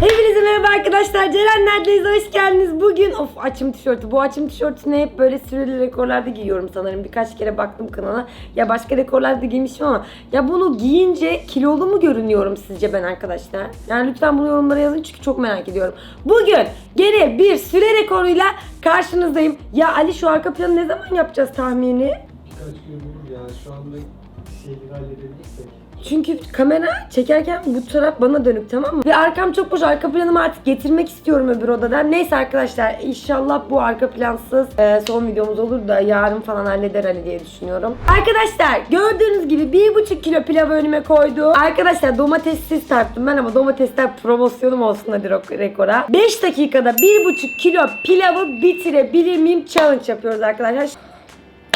Hepinize merhaba arkadaşlar. Ceren neredeyiz? Hoş geldiniz. Bugün of açım tişörtü. Bu açım tişörtünü hep böyle süreli rekorlarda giyiyorum sanırım. Birkaç kere baktım kanala. Ya başka rekorlarda giymişim ama ya bunu giyince kilolu mu görünüyorum sizce ben arkadaşlar? Yani lütfen bunu yorumlara yazın çünkü çok merak ediyorum. Bugün gene bir süre rekoruyla karşınızdayım. Ya Ali şu arka planı ne zaman yapacağız tahmini? Birkaç gün ya. Şu anda şeyleri halledebilirsek. Çünkü kamera çekerken bu taraf bana dönük tamam mı? Ve arkam çok boş. Arka planımı artık getirmek istiyorum öbür odadan. Neyse arkadaşlar inşallah bu arka plansız e, son videomuz olur da yarın falan halleder Ali diye düşünüyorum. Arkadaşlar gördüğünüz gibi 1,5 kilo pilav önüme koydu. Arkadaşlar domatessiz tarttım ben ama domatesler promosyonum olsun hadi rekora. 5 dakikada 1,5 kilo pilavı bitirebilir miyim challenge yapıyoruz arkadaşlar.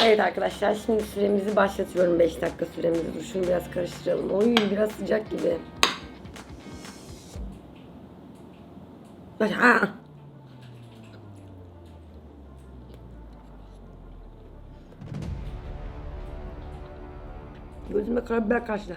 Evet arkadaşlar şimdi süremizi başlatıyorum 5 dakika süremizi. Dur şunu biraz karıştıralım. Oy biraz sıcak gibi. Ha. Gözüme karabiber kaçtı.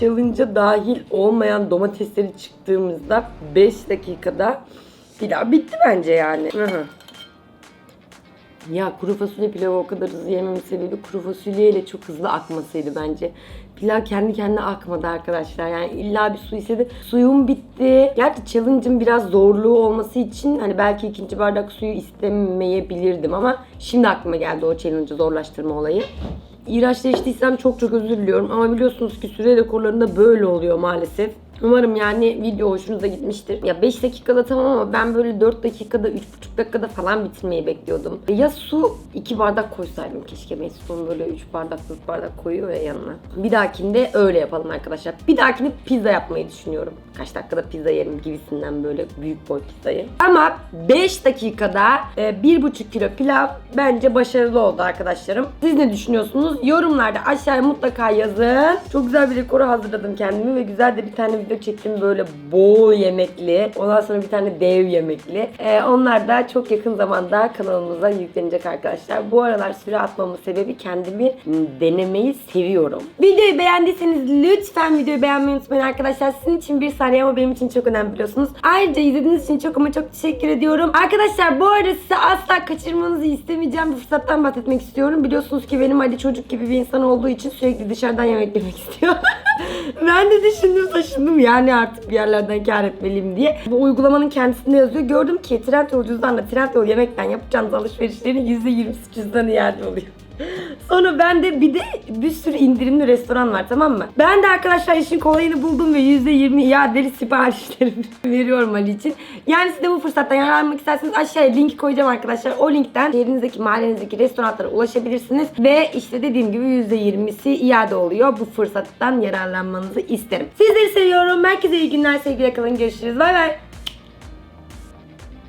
challenge'a dahil olmayan domatesleri çıktığımızda 5 dakikada pilav bitti bence yani. Hı. Ya kuru fasulye pilavı o kadar hızlı yememin sebebi kuru fasulyeyle çok hızlı akmasıydı bence. Pilav kendi kendine akmadı arkadaşlar. Yani illa bir su istedi. Suyum bitti. Gerçi challenge'ın biraz zorluğu olması için hani belki ikinci bardak suyu istemeyebilirdim ama şimdi aklıma geldi o challenge'ı zorlaştırma olayı. İğrençle içtiysem çok çok özür diliyorum ama biliyorsunuz ki süre rekorlarında böyle oluyor maalesef. Umarım yani video hoşunuza gitmiştir. Ya 5 dakikada tamam ama ben böyle 4 dakikada 3,5 dakikada falan bitirmeyi bekliyordum. Ya su 2 bardak koysaydım keşke. Mesut'un böyle 3 bardak 4 bardak koyuyor ya yanına. Bir dahakinde öyle yapalım arkadaşlar. Bir dahakinde pizza yapmayı düşünüyorum. Kaç dakikada pizza yerim gibisinden böyle büyük boy pizzayı. Ama 5 dakikada e, 1,5 kilo pilav bence başarılı oldu arkadaşlarım. Siz ne düşünüyorsunuz? Yorumlarda aşağıya mutlaka yazın. Çok güzel bir rekoru hazırladım kendimi ve güzel de bir tane video çektim böyle bol yemekli. Ondan sonra bir tane dev yemekli. Ee, onlar da çok yakın zamanda kanalımıza yüklenecek arkadaşlar. Bu aralar süre atmamın sebebi kendimi denemeyi seviyorum. Videoyu beğendiyseniz lütfen videoyu beğenmeyi unutmayın arkadaşlar. Sizin için bir saniye ama benim için çok önemli biliyorsunuz. Ayrıca izlediğiniz için çok ama çok teşekkür ediyorum. Arkadaşlar bu arada size asla kaçırmanızı istemeyeceğim bir fırsattan bahsetmek istiyorum. Biliyorsunuz ki benim Ali çocuk gibi bir insan olduğu için sürekli dışarıdan yemek yemek istiyor. ben de düşündüm taşındım yani artık bir yerlerden kar etmeliyim diye. Bu uygulamanın kendisinde yazıyor. Gördüm ki Trendyol cüzdanla Trendyol yemekten yapacağınız alışverişlerin %20'si cüzdanı yerde oluyor. Sonra ben de bir de bir sürü indirimli restoran var tamam mı? Ben de arkadaşlar işin kolayını buldum ve %20 iadeli siparişlerimi veriyorum Ali için. Yani siz de bu fırsattan yararlanmak isterseniz aşağıya link koyacağım arkadaşlar. O linkten şehrinizdeki mahallenizdeki restoranlara ulaşabilirsiniz. Ve işte dediğim gibi %20'si iade oluyor. Bu fırsattan yararlanmanızı isterim. Sizleri seviyorum. Herkese iyi günler sevgiyle kalın. Görüşürüz. Bay bay.